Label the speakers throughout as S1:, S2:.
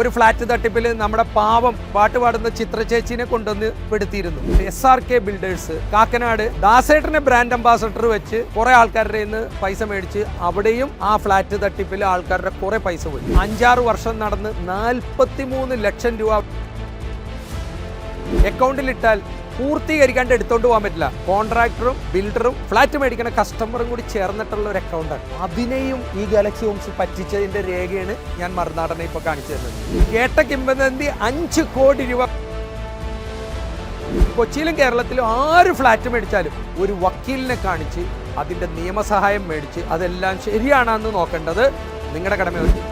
S1: ഒരു ഫ്ലാറ്റ് തട്ടിപ്പിൽ നമ്മുടെ പാവം പാട്ടുപാടുന്ന ചിത്ര ചേച്ചിനെ കൊണ്ടുവന്ന് പെടുത്തിയിരുന്നു. S R K builders Kakkanad. ദാസേട്ടനെ brand ambassador വെച്ച് കുറെ ആൾക്കാരുടെ നിന്ന് പൈസ മേടിച്ച് അവിടെയും ആ ഫ്ലാറ്റ് തട്ടിപ്പിൽ ആൾക്കാരുടെ കുറെ പൈസ പോയി. അഞ്ചാറ് വർഷം നടന്ന് നാൽപ്പത്തി ലക്ഷം രൂപ അക്കൗണ്ടിലിട്ടാൽ പൂർത്തീകരിക്കാണ്ട് എടുത്തോണ്ട് പോകാൻ പറ്റില്ല. കോൺട്രാക്ടറും ബിൽഡറും ഫ്ലാറ്റ് മേടിക്കുന്ന കസ്റ്റമറും കൂടി ചേർന്നിട്ടുള്ള ഒരു അക്കൗണ്ടാണ് അതിനെയും ഈ ഗാലക്സി ഹോംസ് പറ്റിച്ചതിന്റെ രേഖയാണ് ഞാൻ മറുനാടനെ ഇപ്പൊ കാണിച്ചു തരുന്നത്. കേട്ട കിംബന്തി അഞ്ച് കോടി രൂപ. കൊച്ചിയിലും കേരളത്തിലും ആര് ഫ്ലാറ്റ് മേടിച്ചാലും ഒരു വക്കീലിനെ കാണിച്ച് അതിന്റെ നിയമസഹായം മേടിച്ച് അതെല്ലാം ശരിയാണെന്ന് നോക്കേണ്ടത് നിങ്ങളുടെ കടമയാണ്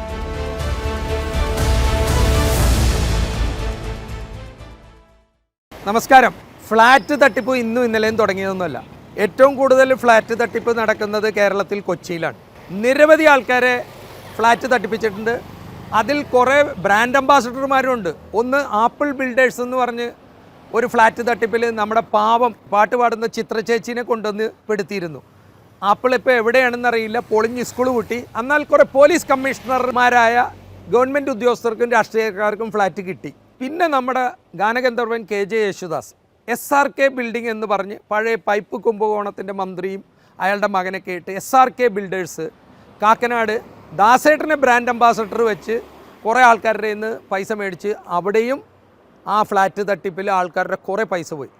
S1: നമസ്കാരം. ഫ്ലാറ്റ് തട്ടിപ്പ് ഇന്നും ഇന്നലെയും തുടങ്ങിയതൊന്നുമല്ല. ഏറ്റവും കൂടുതൽ ഫ്ലാറ്റ് തട്ടിപ്പ് നടക്കുന്നത് കേരളത്തിൽ കൊച്ചിയിലാണ്. നിരവധി ആൾക്കാരെ ഫ്ലാറ്റ് തട്ടിപ്പിച്ചിട്ടുണ്ട്. അതിൽ കുറേ ബ്രാൻഡ് അംബാസഡർമാരുണ്ട് ഒന്ന് ആപ്പിൾ ബിൽഡേഴ്സ് എന്ന് പറഞ്ഞ് ഒരു ഫ്ലാറ്റ് തട്ടിപ്പിൽ നമ്മുടെ പാവം പാട്ട് പാടുന്ന ചിത്ര ചേച്ചിനെ കൊണ്ടുവന്ന് പെടുത്തിയിരുന്നു. ആപ്പിൾ ഇപ്പോൾ എവിടെയാണെന്നറിയില്ല പൊളിഞ്ഞ് സ്കൂൾ കൂട്ടി എന്നാൽ കുറേ പോലീസ് കമ്മീഷണർമാരായ ഗവൺമെന്റ് ഉദ്യോഗസ്ഥർക്കും രാഷ്ട്രീയക്കാർക്കും ഫ്ലാറ്റ് കിട്ടി. പിന്നെ നമ്മുടെ ഗാനഗന്ധർവൻ K J Yesudas. S R K building എന്ന് പറഞ്ഞ് പഴയ പൈപ്പ് കുംഭകോണത്തിന്റെ മന്ത്രിയും അയാളുടെ മകനൊക്കെ കേട്ട് S R K builders Kakkanad ദാസേട്ടനെ brand ambassador വെച്ച് കുറേ ആൾക്കാരുടെ നിന്ന് പൈസ മേടിച്ച് അവിടെയും ആ ഫ്ലാറ്റ് തട്ടിപ്പിൽ ആൾക്കാരുടെ കുറേ പൈസ പോയി.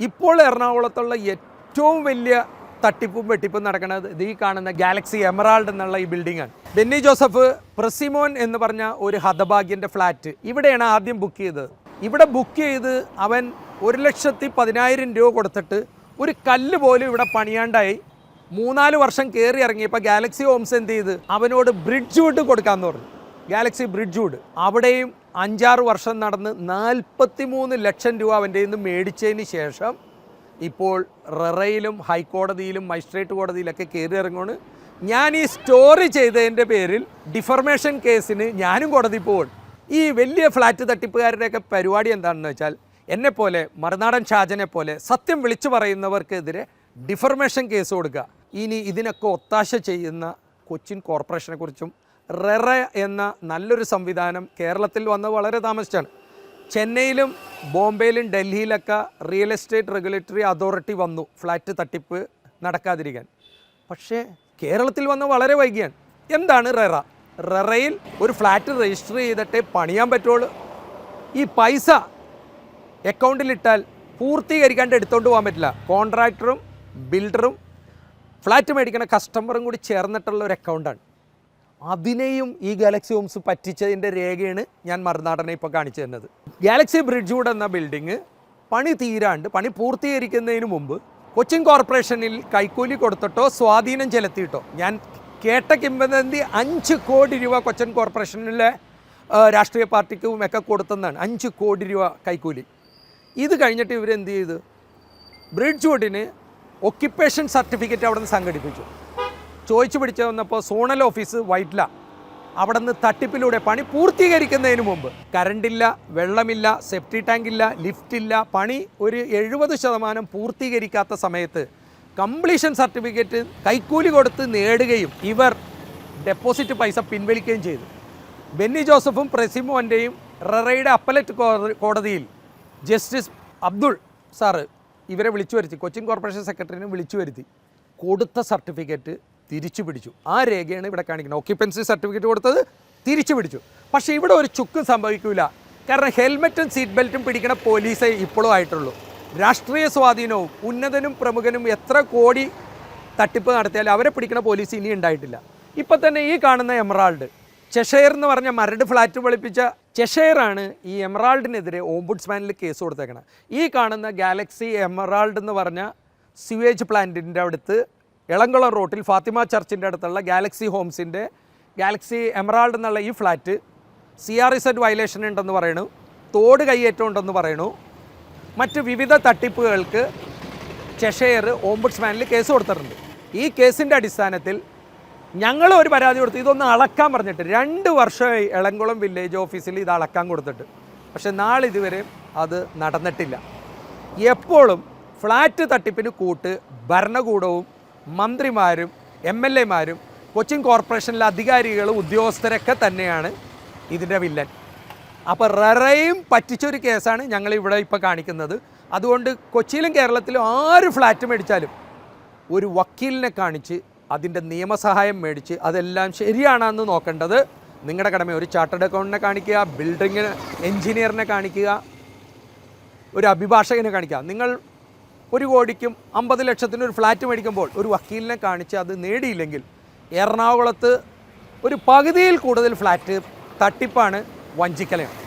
S1: ഇപ്പോൾ എറണാകുളത്തുള്ള ഏറ്റവും വലിയ തട്ടിപ്പും വെട്ടിപ്പും നടക്കുന്നത് ഇത് ഈ കാണുന്ന ഗാലക്സി എമറാൾഡ് എന്നുള്ള ഈ ബിൽഡിംഗാണ് ബെന്നി ജോസഫ് പ്രസിമോൻ എന്ന് പറഞ്ഞ ഒരു ഹതഭാഗ്യന്റെ ഫ്ലാറ്റ് ഇവിടെയാണ് ആദ്യം ബുക്ക് ചെയ്തത്. ഇവിടെ ബുക്ക് ചെയ്ത് അവൻ ഒരു ലക്ഷത്തി പതിനായിരം രൂപ കൊടുത്തിട്ട് ഒരു കല്ല് പോലും ഇവിടെ പണിയാണ്ടായി. മൂന്നാൽ വർഷം കയറി ഇറങ്ങിയപ്പോൾ ഗാലക്സി ഹോംസ് എന്ത് ചെയ്ത്? അവനോട് ബ്രിഡ്ജ് വുഡ് കൊടുക്കാമെന്ന് പറഞ്ഞു. ഗാലക്സി ബ്രിഡ്ജ് വുഡ് അവിടെയും അഞ്ചാറ് വർഷം നടന്ന് നാൽപ്പത്തി മൂന്ന് ലക്ഷം രൂപ അവന്റെ നിന്ന് മേടിച്ചതിന് ശേഷം ഇപ്പോൾ റെറയിലും ഹൈക്കോടതിയിലും മജിസ്ട്രേറ്റ് കോടതിയിലൊക്കെ കയറി ഇറങ്ങുകയാണ് ഞാൻ ഈ സ്റ്റോറി ചെയ്തതിന്റെ പേരിൽ ഡിഫർമേഷൻ കേസിന് ഞാനും കോടതി പോകും ഈ വലിയ ഫ്ലാറ്റ് തട്ടിപ്പുകാരുടെയൊക്കെ പരിപാടി എന്താണെന്ന് വെച്ചാൽ എന്നെപ്പോലെ മറുനാടൻ ഷാജനെ പോലെ സത്യം വിളിച്ചു പറയുന്നവർക്കെതിരെ ഡിഫർമേഷൻ കേസ് കൊടുക്കുക. ഇനി ഇതിനൊക്കെ ഒത്താശ ചെയ്യുന്ന കൊച്ചിൻ കോർപ്പറേഷനെക്കുറിച്ചും റെറ എന്ന നല്ലൊരു സംവിധാനം കേരളത്തിൽ വന്ന് വളരെ താമസിച്ചാണ്. ചെന്നൈയിലും ബോംബെയിലും ഡൽഹിയിലൊക്കെ റിയൽ എസ്റ്റേറ്റ് റെഗുലേറ്ററി അതോറിറ്റി വന്നു ഫ്ലാറ്റ് തട്ടിപ്പ് നടക്കാതിരിക്കാൻ. പക്ഷേ കേരളത്തിൽ വന്ന് വളരെ വൈകിയാണ്. എന്താണ് റെറ? റെറയിൽ ഒരു ഫ്ലാറ്റ് രജിസ്റ്റർ ചെയ്തിട്ടേ പണിയാൻ പറ്റുള്ളൂ. ഈ പൈസ അക്കൗണ്ടിലിട്ടാൽ പൂർത്തീകരിക്കാണ്ട് എടുത്തുകൊണ്ട് പോകാൻ പറ്റില്ല. കോൺട്രാക്ടറും ബിൽഡറും ഫ്ലാറ്റ് മേടിക്കുന്ന കസ്റ്റമറും കൂടി ചേർന്നിട്ടുള്ള ഒരു അക്കൗണ്ടാണ് അതിനെയും ഈ ഗാലക്സി ഹോംസ് പറ്റിച്ചതിന്റെ രേഖയാണ് ഞാൻ മറുനാടനെ ഇപ്പോൾ കാണിച്ചു തരുന്നത്. ഗാലക്സി ബ്രിഡ്ജ് വുഡ് എന്ന ബിൽഡിങ് പണി തീരാണ്ട് പണി പൂർത്തീകരിക്കുന്നതിന് മുമ്പ് കൊച്ചിൻ കോർപ്പറേഷനിൽ കൈക്കൂലി കൊടുത്തിട്ടോ സ്വാധീനം ചെലുത്തിയിട്ടോ ഞാൻ കേട്ട കിംബന്തി അഞ്ച് കോടി രൂപ കൊച്ചൻ കോർപ്പറേഷനിലെ രാഷ്ട്രീയ പാർട്ടിക്കും ഒക്കെ കൊടുത്തെന്നാണ്. അഞ്ച് കോടി രൂപ കൈക്കൂലി. ഇത് കഴിഞ്ഞിട്ട് ഇവരെന്ത് ചെയ്തു? ബ്രിഡ്ജ് വുഡിന് ഒക്യുപ്പേഷൻ സർട്ടിഫിക്കറ്റ് അവിടെ നിന്ന് സംഘടിപ്പിച്ചു. ചോദിച്ചു പിടിച്ച് വന്നപ്പോൾ സോണൽ ഓഫീസ് വൈറ്റില. അവിടെ നിന്ന് തട്ടിപ്പിലൂടെ പണി പൂർത്തീകരിക്കുന്നതിന് മുമ്പ്. കറണ്ടില്ല വെള്ളമില്ല സെഫ്റ്റി ടാങ്കില്ല ലിഫ്റ്റില്ല പണി ഒരു എഴുപത് ശതമാനം പൂർത്തീകരിക്കാത്ത സമയത്ത് കംപ്ലീഷൻ സർട്ടിഫിക്കറ്റ് കൈക്കൂലി കൊടുത്ത് നേടുകയും ഇവർ ഡെപ്പോസിറ്റ് പൈസ പിൻവലിക്കുകയും ചെയ്തു. ബെന്നി ജോസഫും പ്രസിമോന്റെയും റെറയുടെ അപ്പലറ്റ് കോടതിയിൽ ജസ്റ്റിസ് അബ്ദുൾ സാറ് ഇവരെ വിളിച്ചു വരുത്തി കൊച്ചിൻ കോർപ്പറേഷൻ സെക്രട്ടറിനെ വിളിച്ചു വരുത്തി. കൊടുത്ത സർട്ടിഫിക്കറ്റ് തിരിച്ചു പിടിച്ചു. ആ രേഖയാണ് ഇവിടെ കാണിക്കുന്നത്. ഓക്യുപ്പൻസി സർട്ടിഫിക്കറ്റ് കൊടുത്തത് തിരിച്ചു പിടിച്ചു. പക്ഷേ ഇവിടെ ഒരു ചുക്കും സംഭവിക്കില്ല കാരണം ഹെൽമെറ്റും സീറ്റ് ബെൽറ്റും പിടിക്കണ പോലീസേ ഇപ്പോഴും ആയിട്ടുള്ളൂ. രാഷ്ട്രീയ സ്വാധീനവും ഉന്നതനും പ്രമുഖനും എത്ര കോടി തട്ടിപ്പ് നടത്തിയാലും അവരെ പിടിക്കുന്ന പോലീസ് ഇനി ഉണ്ടായിട്ടില്ല. ഇപ്പം തന്നെ ഈ കാണുന്ന എമറാൾഡ് ചെഷയർ എന്ന് പറഞ്ഞ മരട് ഫ്ലാറ്റ് വെളുപ്പിച്ച ചെഷയറാണ് ഈ എമറാൾഡിനെതിരെ ഓംബുഡ്സ്മാനിൽ കേസ് കൊടുത്തേക്കണം ഈ കാണുന്ന ഗാലക്സി എമറാൾഡ് എന്ന് പറഞ്ഞ സ്യൂവേജ് പ്ലാന്റിന്റെ അടുത്ത് ഇളംകുളം റോട്ടിൽ ഫാത്തിമ ചർച്ചിന്റെ അടുത്തുള്ള ഗാലക്സി ഹോംസിന്റെ ഗാലക്സി എമറാൾഡ് എന്നുള്ള ഈ flat C R Z violation ഉണ്ടെന്ന് പറയണു. തോട് കയ്യേറ്റം ഉണ്ടെന്ന് പറയണു. മറ്റ് വിവിധ തട്ടിപ്പുകൾക്ക് ചെഷയർ ഓംബുഡ്സ്മാനിൽ കേസ് കൊടുത്തിട്ടുണ്ട്. ഈ കേസിന്റെ അടിസ്ഥാനത്തിൽ ഞങ്ങൾ ഒരു പരാതി കൊടുത്തു. ഇതൊന്ന് അളക്കാൻ പറഞ്ഞിട്ട് രണ്ട് വർഷമായി എളങ്കുളം വില്ലേജ് ഓഫീസിൽ ഇത് അളക്കാൻ കൊടുത്തിട്ട്. പക്ഷെ നാളിതുവരെ അത് നടന്നിട്ടില്ല. എപ്പോഴും ഫ്ലാറ്റ് തട്ടിപ്പിന് കൂട്ട് ഭരണകൂടവും മന്ത്രിമാരും എം എൽ എമാരും കൊച്ചിൻ കോർപ്പറേഷനിലെ അധികാരികളും ഉദ്യോഗസ്ഥരൊക്കെ തന്നെയാണ് ഇതിന്റെ വില്ലൻ. അപ്പോൾ റെറയും പറ്റിച്ചൊരു കേസാണ് ഞങ്ങൾ ഇവിടെ ഇപ്പോൾ കാണിക്കുന്നത്. അതുകൊണ്ട് കൊച്ചിയിലും കേരളത്തിലും ആര് ഫ്ലാറ്റ് മേടിച്ചാലും ഒരു വക്കീലിനെ കാണിച്ച് അതിന്റെ നിയമസഹായം മേടിച്ച് അതെല്ലാം ശരിയാണെന്ന് നോക്കേണ്ടത്. നിങ്ങളുടെ കടമ ഒരു ചാർട്ടേഡ് അക്കൗണ്ടിനെ കാണിക്കുക ബിൽഡിങ്ങിന് എൻജിനീയറിനെ കാണിക്കുക ഒരു അഭിഭാഷകനെ കാണിക്കുക. നിങ്ങൾ ഒരു കോടിക്കും അമ്പത് ലക്ഷത്തിന് ഒരു ഫ്ലാറ്റ് മേടിക്കുമ്പോൾ ഒരു വക്കീലിനെ കാണിച്ച് അത് നേടിയില്ലെങ്കിൽ എറണാകുളത്ത് ഒരു പകുതിയിൽ കൂടുതൽ ഫ്ലാറ്റ് തട്ടിപ്പാണ് വഞ്ചിക്കലയാണ്.